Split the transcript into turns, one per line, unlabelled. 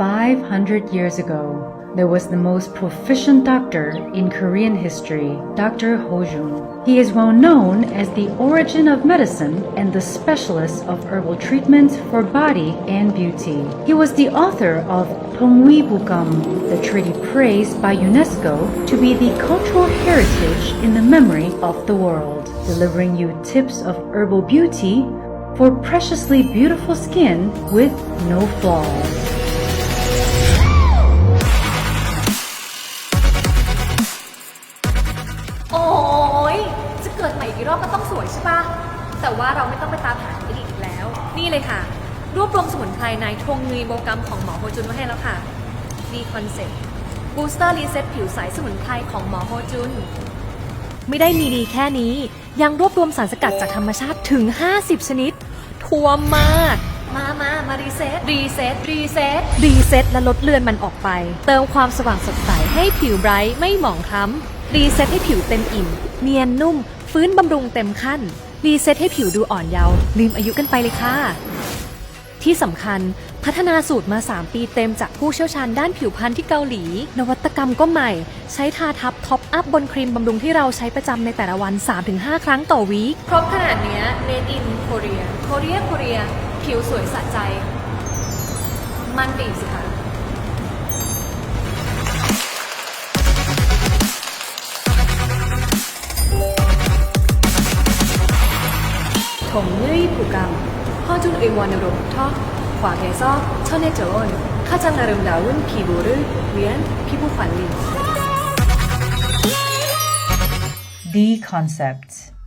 500 years ago, there was the most proficient doctor in Korean history, Dr. Hojun. He is well known as the origin of medicine and the specialist of herbal treatments for body and beauty. He was the author of Tongwi Bukam, the treaty praised by UNESCO to be the cultural heritage in the memory of the world, delivering you tips of herbal beauty for preciously beautiful skin with no flaws.
กี่รอบก็ต้องสวยใช่ปะแต่ว่าเราไม่ต้องไปตามหาคลินิกอีกแล้ว นี่เลยค่ะ รวบรวมสมุนไพรในทงนุยโบกรรมของหมอโฮจุนไว้ให้แล้วค่ะนี่คอนเซ็ปต์บูสเตอร์รีเซ็ตผิวใสสมุนไพรของหมอโฮจุน ไม่ได้มีดีแค่นี้ ยังรวบรวมสารสกัดจากธรรมชาติถึง 50 ชนิดทัวร์มาก มามามารีเซ็ตรีเซ็ตรีเซ็ตรีเซ็ตและลดเลือนมันออกไป เติมความสว่างสดใสให้ผิวไบรท์ไม่หมองคล้ำรีเซ็ตให้ผิวเต็มอิ่ม เนียนนุ่ม ฟื้นบำรุงเต็มขั้น รีเซ็ตให้ผิวดูอ่อนเยาว์ลืมอายุกันไปเลยค่ะ ที่สำคัญพัฒนาสูตรมา 3 ปีเต็มจากผู้เชี่ยวชาญด้านผิวพรรณที่เกาหลี นวัตกรรมก็ใหม่ ใช้ทาทับท็อปอัพบนครีมบำรุงที่เราใช้ประจำในแต่ละวัน 3-5 ครั้งต่อวีคครบขนาดเนี้ย made in Korea Korea Korea ผิวสวยสะใจ มันดีสิคะ 동의 부감 허준 의원으로부터 과학에서 전해져온 가장 아름다운 피부를 위한 피부 관리
The concept.